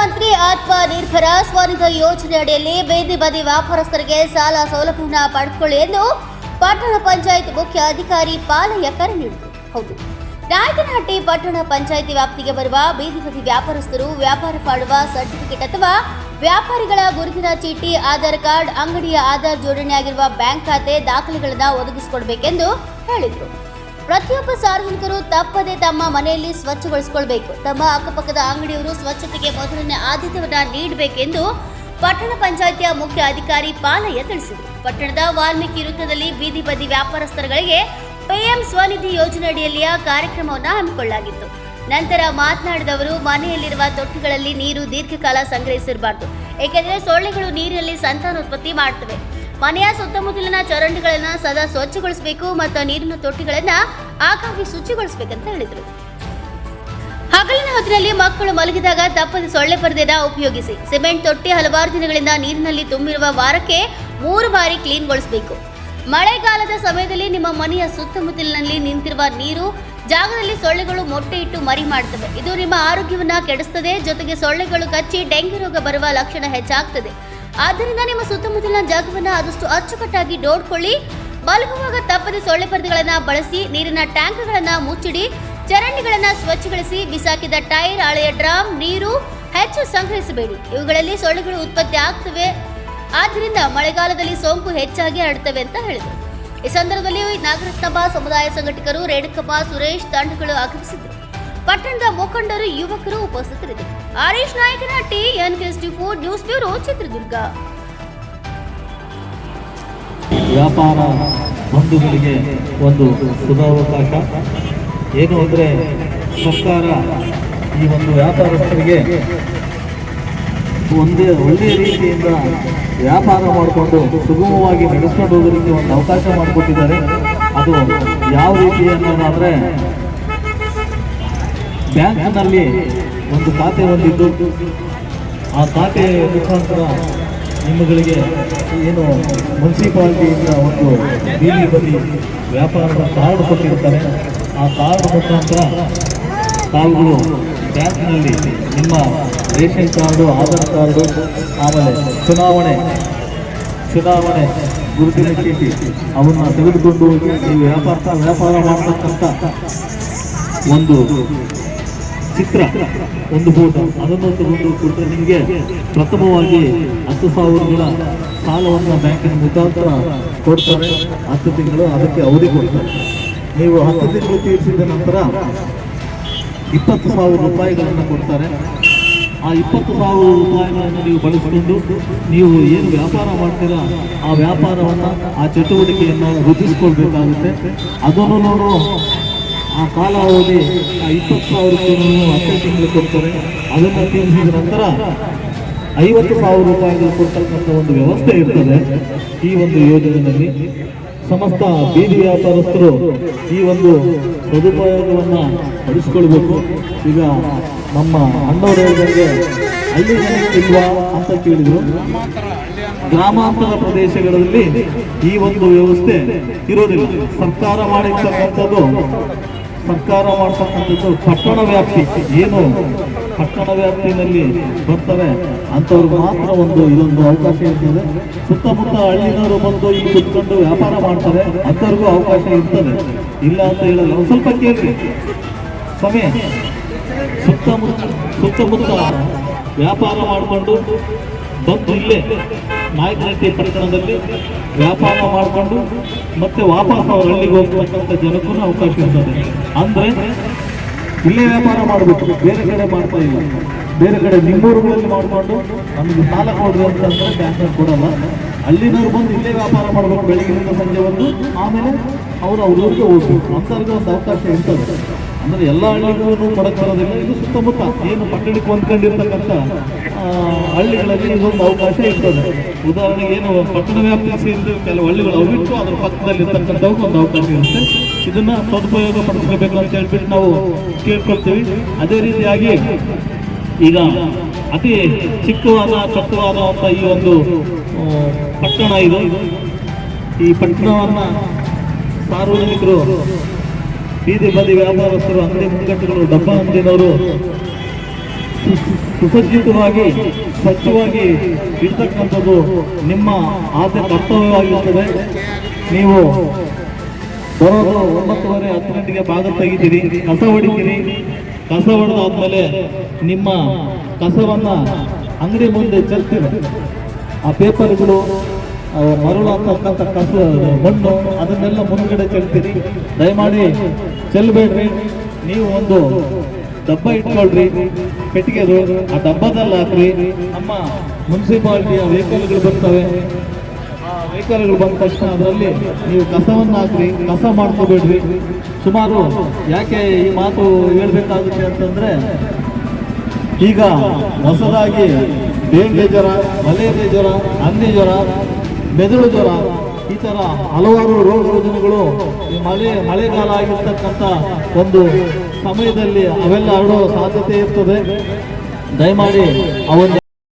ಪ್ರಧಾನಮಂತ್ರಿ ಆತ್ಮನಿರ್ಭರ ಸ್ವನಿಧಿ ಯೋಜನೆ ಅಡಿಯಲ್ಲಿ ಬೀದಿ ಬದಿ ವ್ಯಾಪಾರಸ್ಥರಿಗೆ ಸಾಲ ಸೌಲಭ್ಯವನ್ನು ಪಡೆದುಕೊಳ್ಳಿ ಎಂದು ಪಟ್ಟಣ ಪಂಚಾಯತ್ ಮುಖ್ಯ ಅಧಿಕಾರಿ ಪಾಲಯ್ಯ ಕರೆ ನೀಡಿದರು. ಹೌದು. ನಾಯಕನಹಟ್ಟಿ ಪಟ್ಟಣ ಪಂಚಾಯಿತಿ ವ್ಯಾಪ್ತಿಗೆ ಬರುವ ಬೀದಿ ಬದಿ ವ್ಯಾಪಾರಸ್ಥರು ವ್ಯಾಪಾರ ಮಾಡುವ ಸರ್ಟಿಫಿಕೇಟ್ ಅಥವಾ ವ್ಯಾಪಾರಿಗಳ ಗುರುತಿನ ಚೀಟಿ, ಆಧಾರ್ ಕಾರ್ಡ್, ಅಂಗಡಿಯ ಆಧಾರ್ ಜೋಡಣೆಯಾಗಿರುವ ಬ್ಯಾಂಕ್ ಖಾತೆ ದಾಖಲೆಗಳನ್ನು ಒದಗಿಸಿಕೊಡಬೇಕೆಂದು ಹೇಳಿದರು. ಪ್ರತಿಯೊಬ್ಬ ಸಾರ್ವಜನಿಕರು ತಪ್ಪದೆ ತಮ್ಮ ಮನೆಯಲ್ಲಿ ಸ್ವಚ್ಛಗೊಳಿಸಿಕೊಳ್ಬೇಕು. ತಮ್ಮ ಅಕ್ಕಪಕ್ಕದ ಅಂಗಡಿಯವರು ಸ್ವಚ್ಛತೆಗೆ ಮೊದಲನೇ ಆದ್ಯತೆಯನ್ನ ನೀಡಬೇಕೆಂದು ಪಟ್ಟಣ ಪಂಚಾಯಿತಿಯ ಮುಖ್ಯ ಅಧಿಕಾರಿ ಪಾಲಯ್ಯ ತಿಳಿಸಿದರು. ಪಟ್ಟಣದ ವಾಲ್ಮೀಕಿ ವೃತ್ತದಲ್ಲಿ ಬೀದಿ ಬದಿ ವ್ಯಾಪಾರಸ್ಥರುಗಳಿಗೆ ಪಿಎಂ ಸ್ವನಿಧಿ ಯೋಜನೆ ಅಡಿಯಲ್ಲಿಯ ಕಾರ್ಯಕ್ರಮವನ್ನು ಹಮ್ಮಿಕೊಳ್ಳಲಾಗಿತ್ತು. ನಂತರ ಮಾತನಾಡಿದವರು, ಮನೆಯಲ್ಲಿರುವ ತೊಟ್ಟಿಗಳಲ್ಲಿ ನೀರು ದೀರ್ಘಕಾಲ ಸಂಗ್ರಹಿಸಿರಬಾರದು. ಏಕೆಂದರೆ ಸೊಳ್ಳೆಗಳು ನೀರಿನಲ್ಲಿ ಸಂತಾನೋತ್ಪತ್ತಿ ಮಾಡ್ತವೆ ಮನೆಯ ಸುತ್ತಮುತ್ತಲಿನ ಚರಂಡಿಗಳನ್ನ ಸದಾ ಸ್ವಚ್ಛಗೊಳಿಸಬೇಕು ಮತ್ತು ನೀರಿನ ತೊಟ್ಟಿಗಳನ್ನ ಆಗಾಗ್ಗೆ ಶುಚಿಗೊಳಿಸಬೇಕಂತ ಹೇಳಿದರು. ಹಗಲಿನ ಹೊತ್ತಿನಲ್ಲಿ ಮಕ್ಕಳು ಮಲಗಿದಾಗ ತಪ್ಪದ ಸೊಳ್ಳೆ ಪರದೆನ ಉಪಯೋಗಿಸಿ, ಸಿಮೆಂಟ್ ತೊಟ್ಟಿ ಹಲವಾರು ದಿನಗಳಿಂದ ನೀರಿನಲ್ಲಿ ತುಂಬಿರುವ ವಾರಕ್ಕೆ ಮೂರು ಬಾರಿ ಕ್ಲೀನ್ಗೊಳಿಸಬೇಕು ಮಳೆಗಾಲದ ಸಮಯದಲ್ಲಿ ನಿಮ್ಮ ಮನೆಯ ಸುತ್ತಮುತ್ತಲಿನಲ್ಲಿ ನಿಂತಿರುವ ನೀರು ಜಾಗದಲ್ಲಿ ಸೊಳ್ಳೆಗಳು ಮೊಟ್ಟೆ ಇಟ್ಟು ಮರಿ ಮಾಡುತ್ತವೆ ಇದು ನಿಮ್ಮ ಆರೋಗ್ಯವನ್ನು ಕೆಡಿಸ್ತದೆ, ಜೊತೆಗೆ ಸೊಳ್ಳೆಗಳು ಕಚ್ಚಿ ಡೆಂಗ್ಯೂ ರೋಗ ಬರುವ ಲಕ್ಷಣ ಹೆಚ್ಚಾಗ್ತದೆ. ಆದ್ದರಿಂದ ನಿಮ್ಮ ಸುತ್ತಮುತ್ತಲಿನ ಜಾಗವನ್ನ ಆದಷ್ಟು ಅಚ್ಚುಕಟ್ಟಾಗಿ ನೋಡ್ಕೊಳ್ಳಿ. ಮಲಗುವಾಗ ತಪ್ಪದೆ ಸೊಳ್ಳೆ ಪರದೆಗಳನ್ನ ಬಳಸಿ, ನೀರಿನ ಟ್ಯಾಂಕ್ಗಳನ್ನ ಮುಚ್ಚಿಡಿ, ಚರಂಡಿಗಳನ್ನ ಸ್ವಚ್ಛಗೊಳಿಸಿ, ಬಿಸಾಕಿದ ಟೈರ್, ಹಳೆಯ ಡ್ರಾಮ್, ನೀರು ಹೆಚ್ಚು ಸಂಗ್ರಹಿಸಬೇಡಿ. ಇವುಗಳಲ್ಲಿ ಸೊಳ್ಳೆಗಳು ಉತ್ಪತ್ತಿ ಆಗ್ತವೆ. ಆದ್ದರಿಂದ ಮಳೆಗಾಲದಲ್ಲಿ ಸೋಂಕು ಹೆಚ್ಚಾಗಿ ಹರಡುತ್ತವೆ ಅಂತ ಹೇಳಿದರು. ಈ ಸಂದರ್ಭದಲ್ಲಿ ನಾಗರತ್ನಮ್ಮ ಸಮುದಾಯ ಸಂಘಟಕರು ರೇಣುಕಮ್ಮ ಸುರೇಶ್ ತಂಡಗಳು ಆಗಮಿಸಿದ್ದರು ಪಟ್ಟಣದ ಮುಖಂಡರು, ಯುವಕರು ಉಪಸ್ಥಿತರಿದ್ದರು. Harish T N food news bureau, Chitradurga. ವ್ಯಾಪಾರ ಬಂಧುಗಳಿಗೆ ಒಂದು ಸುಧಾವಕಾಶ ಏನು ಅಂದರೆ, ಸರ್ಕಾರ ಈ ಒಂದು ವ್ಯಾಪಾರಸ್ಥರಿಗೆ ಒಂದೇ ಒಳ್ಳೆಯ ರೀತಿಯಿಂದ ವ್ಯಾಪಾರ ಮಾಡಿಕೊಂಡು, ಸುಗಮವಾಗಿ ನಡೆಸ್ಕೊಂಡು ಹೋಗೋದಕ್ಕೆ ಒಂದು ಅವಕಾಶ ಮಾಡಿಕೊಟ್ಟಿದ್ದಾರೆ. ಅದು ಯಾವ ರೀತಿ ಅನ್ನೋದಾದರೆ ಬ್ಯಾಂಕ್ನಲ್ಲಿ ಒಂದು ಖಾತೆ ಹೊಂದಿದ್ದು, ಆ ಖಾತೆ ಮುಖಾಂತರ ನಿಮ್ಮಗಳಿಗೆ ಏನು ಮುನ್ಸಿಪಾಲ್ಟಿಯಿಂದ ಒಂದು ಬೀದಿ ಬದಿ ವ್ಯಾಪಾರದ ಕಾರ್ಡ್ ಕೊಟ್ಟಿರ್ತಾರೆ. ಆ ಕಾರ್ಡ್ ಮುಖಾಂತರ ತಾವುಗಳು ಬ್ಯಾಂಕ್ನಲ್ಲಿ ನಿಮ್ಮ ರೇಷನ್ ಕಾರ್ಡು, ಆಧಾರ್ ಕಾರ್ಡು, ಆಮೇಲೆ ಚುನಾವಣೆ ಚುನಾವಣೆ ಗುರುತಿನ ಚೀಟಿ ಅವನ್ನ ತೆಗೆದುಕೊಂಡು ಹೋಗಿ ನೀವು ವ್ಯಾಪಾರ ವ್ಯಾಪಾರ ಮಾಡತಕ್ಕಂಥ ಒಂದು ಚಿತ್ರ ಒಂದು ಫೋಟೋ ಅದನ್ನು ತಗೊಂಡು ಕೊಟ್ಟರೆ ನಿಮಗೆ ಪ್ರಥಮವಾಗಿ ಹತ್ತು ಸಾವಿರಗಳ ಸಾಲವನ್ನು ಬ್ಯಾಂಕಿನ ಮುಖಾಂತರ ಕೊಡ್ತಾರೆ. ಹತ್ತು ತಿಂಗಳು ಅದಕ್ಕೆ ಅವಧಿ ಕೊಡ್ತಾರೆ. ನೀವು ಹತ್ತು ತಿಂಗಳು ತೀರಿಸಿದ ನಂತರ ಇಪ್ಪತ್ತು ಸಾವಿರ ರೂಪಾಯಿಗಳನ್ನು ಕೊಡ್ತಾರೆ. ಆ ಇಪ್ಪತ್ತು ಸಾವಿರ ರೂಪಾಯಿಗಳನ್ನು ನೀವು ಬಳಸಿಕೊಂಡು ನೀವು ಏನು ವ್ಯಾಪಾರ ಮಾಡ್ತೀರಾ, ಆ ವ್ಯಾಪಾರವನ್ನು, ಆ ಚಟುವಟಿಕೆಯನ್ನು ವೃದ್ಧಿಸ್ಕೊಳ್ಬೇಕಾಗುತ್ತೆ. ಅದನ್ನು ನೋಡು ಆ ಕಾಲಾವಧಿ ಇಪ್ಪತ್ತು ಸಾವಿರ ರೂಪಾಯಿಗಳನ್ನು ಹತ್ತು ತಿಂಗಳು ಕೊಡ್ತಾರೆ. ಅದನ್ನು ತಿಳಿಸಿದ ನಂತರ ಐವತ್ತು ಸಾವಿರ ರೂಪಾಯಿಗಳು ಕೊಡ್ತಕ್ಕಂಥ ಒಂದು ವ್ಯವಸ್ಥೆ ಇರ್ತದೆ ಈ ಒಂದು ಯೋಜನೆಯಲ್ಲಿ. ಸಮಸ್ತ ಬೀದಿ ವ್ಯಾಪಾರಸ್ಥರು ಈ ಒಂದು ಸದುಪಯೋಗವನ್ನು ಪಡಿಸ್ಕೊಳ್ಬೇಕು. ಈಗ ನಮ್ಮ ಅಣ್ಣವರು ಹಳ್ಳಿ ಇಲ್ವಾ ಅಂತ ಕೇಳಿದರು. ಗ್ರಾಮಾಂತರ ಪ್ರದೇಶಗಳಲ್ಲಿ ಈ ಒಂದು ವ್ಯವಸ್ಥೆ ಇರೋದಿಲ್ಲ. ಸರ್ಕಾರ ಮಾಡಿರ್ತಕ್ಕಂಥದ್ದು ಸರ್ಕಾರ ಮಾಡ್ತಕ್ಕಂಥದ್ದು ಪಟ್ಟಣ ವ್ಯಾಪ್ತಿ. ಏನು? ಪಟ್ಟಣ ವ್ಯಾಪ್ತಿಯಲ್ಲಿ ಬರ್ತವೆ. ಅಂಥವ್ರಿಗೆ ಮಾತ್ರ ಒಂದು ಇದೊಂದು ಅವಕಾಶ ಇರ್ತದೆ. ಸುತ್ತಮುತ್ತ ಹಳ್ಳಿನವರು ಬಂದು ಇಲ್ಲಿ ಕುತ್ಕೊಂಡು ವ್ಯಾಪಾರ ಮಾಡ್ತಾರೆ. ಅಂಥವ್ರಿಗೂ ಅವಕಾಶ ಇರ್ತದೆ. ಇಲ್ಲ ಅಂತ ಹೇಳಲ್ಲ. ಒಂದು ಸ್ವಲ್ಪ ಕೇಳಿ ಸ್ವಾಮಿ, ಸುತ್ತಮುತ್ತ ಸುತ್ತಮುತ್ತ ವ್ಯಾಪಾರ ಮಾಡಿಕೊಂಡು ಬಂದು ಇಲ್ಲೇ ನಾಯಕನಹಟ್ಟಿ ಪಟ್ಟಣದಲ್ಲಿ ವ್ಯಾಪಾರ ಮಾಡಿಕೊಂಡು ಮತ್ತೆ ವಾಪಸ್ ಅವ್ರ ಹಳ್ಳಿಗೆ ಹೋಗ್ತಕ್ಕಂಥ ಜನಕ್ಕೂ ಅವಕಾಶ ಇರ್ತದೆ. ಅಂದರೆ ಇಲ್ಲೇ ವ್ಯಾಪಾರ ಮಾಡಬೇಕು, ಬೇರೆ ಕಡೆ ಮಾಡ್ತಾ ಇಲ್ಲ. ಬೇರೆ ಕಡೆ ನಿಮ್ಮೂರುಗಳಲ್ಲಿ ಮಾಡಿಕೊಂಡು ನಮಗೆ ಸಾಲ ಕೊಡ್ರಿ ಅಂತಂದ್ರೆ ಬ್ಯಾಂಕ್ ಕೊಡಲ್ಲ. ಅಲ್ಲಿನವ್ರು ಬಂದು ಇಲ್ಲೇ ವ್ಯಾಪಾರ ಮಾಡಬೇಕು ಬೆಳಗ್ಗೆಯಿಂದ ಸಂಜೆ ಬಂದು ಆಮೇಲೆ ಅವರು ಅವ್ರ ಊರಿಗೆ ಹೋಗ್ಬೇಕು. ಅಂಥವ್ರಿಗೆ ಒಂದು ಅವಕಾಶ ಇರ್ತದೆ. ಅಂದರೆ ಎಲ್ಲ ಹಳ್ಳಿಗೂ ಕೊಡಕ್ಕೆ ಬರೋದಿಲ್ಲ ಇದು ಸುತ್ತಮುತ್ತ. ಏನು ಪಟ್ಟಣಕ್ಕೆ ಹೊಂದ್ಕೊಂಡಿರ್ತಕ್ಕಂಥ ಹಳ್ಳಿಗಳಲ್ಲಿ ಇದೊಂದು ಅವಕಾಶ ಇರ್ತದೆ. ಉದಾಹರಣೆಗೆ ಏನು, ಪಟ್ಟಣ ವ್ಯಾಪ್ತಿ ಸೇರಿದ ಕೆಲವು ಹಳ್ಳಿಗಳು, ಅವು ಬಿಟ್ಟು ಅದರ ಪಕ್ಕದಲ್ಲಿ ಇರ್ತಕ್ಕಂಥವ್ರಿಗೆ ಒಂದು ಅವಕಾಶ ಇರುತ್ತೆ. ಇದನ್ನು ಸದುಪಯೋಗ ಪಡಿಸ್ಕೋಬೇಕು ಅಂತ ಹೇಳ್ಬಿಟ್ಟು ನಾವು ಕೇಳ್ಕೊಳ್ತೀವಿ. ಅದೇ ರೀತಿಯಾಗಿ ಈಗ ಅತಿ ಚಿಕ್ಕವಾದ ಚೊಕ್ಕವಾದಂಥ ಈ ಒಂದು ಪಟ್ಟಣ ಇದು. ಈ ಪಟ್ಟಣವನ್ನು ಸಾರ್ವಜನಿಕರು, ಬೀದಿ ಬದಿ ವ್ಯಾಪಾರಸ್ಥರು, ಅಂಗಡಿ ಮುಂಗಟ್ಟುಗಳು, ಡಬ್ಬ ಅಂಗಡಿನವರು ಸುಸಜ್ಜಿತವಾಗಿ, ಸ್ವಚ್ಛವಾಗಿ ಇರ್ತಕ್ಕಂಥದ್ದು ನಿಮ್ಮ ಆದ್ಯ ಕರ್ತವ್ಯವಾಗಿರುತ್ತದೆ. ನೀವು ಬರೋದು ಒಂಬತ್ತುವರೆ ಹತ್ತು ಗಂಟೆಗೆ ಭಾಗ ತೆಗಿತೀರಿ, ಕಸ ಹೊಡಿತೀರಿ. ಕಸ ಹೊಡೆದಾದ್ಮೇಲೆ ನಿಮ್ಮ ಕಸವನ್ನ ಅಂಗಡಿ ಮುಂದೆ ಚೆಲ್ತೀರಿ. ಆ ಪೇಪರ್ಗಳು ಮರಳು ಅಂತಕ್ಕಂಥ ಕಸ, ಮಣ್ಣು ಅದನ್ನೆಲ್ಲ ಮುಂದ್ಗಡೆ ಚೆಲ್ತೀರಿ. ದಯಮಾಡಿ ಚೆಲ್ಲಬೇಡ್ರಿ ನೀವು ಒಂದು ಡಬ್ಬ ಇಟ್ಕೊಳ್ರಿ. ಪೆಟ್ಟಿಗೆದು ಆ ಡಬ್ಬದಲ್ಲಿ ಹಾಕ್ರಿ ನಮ್ಮ ಮುನ್ಸಿಪಾಲಿಟಿಯ ವೆಹಿಕಲ್ಗಳು ಬರ್ತವೆ. ಆ ವೆಹಿಕಲ್ಗಳು ಬಂದ ತಕ್ಷಣ ಅದರಲ್ಲಿ ನೀವು ಕಸವನ್ನು ಹಾಕ್ರಿ ಕಸ ಮಾಡ್ಕೋಬೇಡ್ರಿ. ಸುಮಾರು ಯಾಕೆ ಈ ಮಾತು ಹೇಳಬೇಕಾಗುತ್ತೆ ಅಂತಂದ್ರೆ, ಈಗ ಹೊಸದಾಗಿ ಡೇಂಗ್ಯೂ ಜ್ವರ, ಮಲೇರಿಯಾ ಜ್ವರ, ಹಂದಿ ಜ್ವರ, ಮೆದುಳು ಜ್ವರ ಈ ತರ ಹಲವಾರು ರೋಗ ರುಜಿನಗಳು ಈ ಮಳೆ, ಮಳೆಗಾಲ ಆಗಿರ್ತಕ್ಕಂಥ ಒಂದು ಸಮಯದಲ್ಲಿ ಅವೆಲ್ಲ ಹರಡೋ ಸಾಧ್ಯತೆ ಇರ್ತದೆ. ದಯಮಾಡಿ ಒಂದು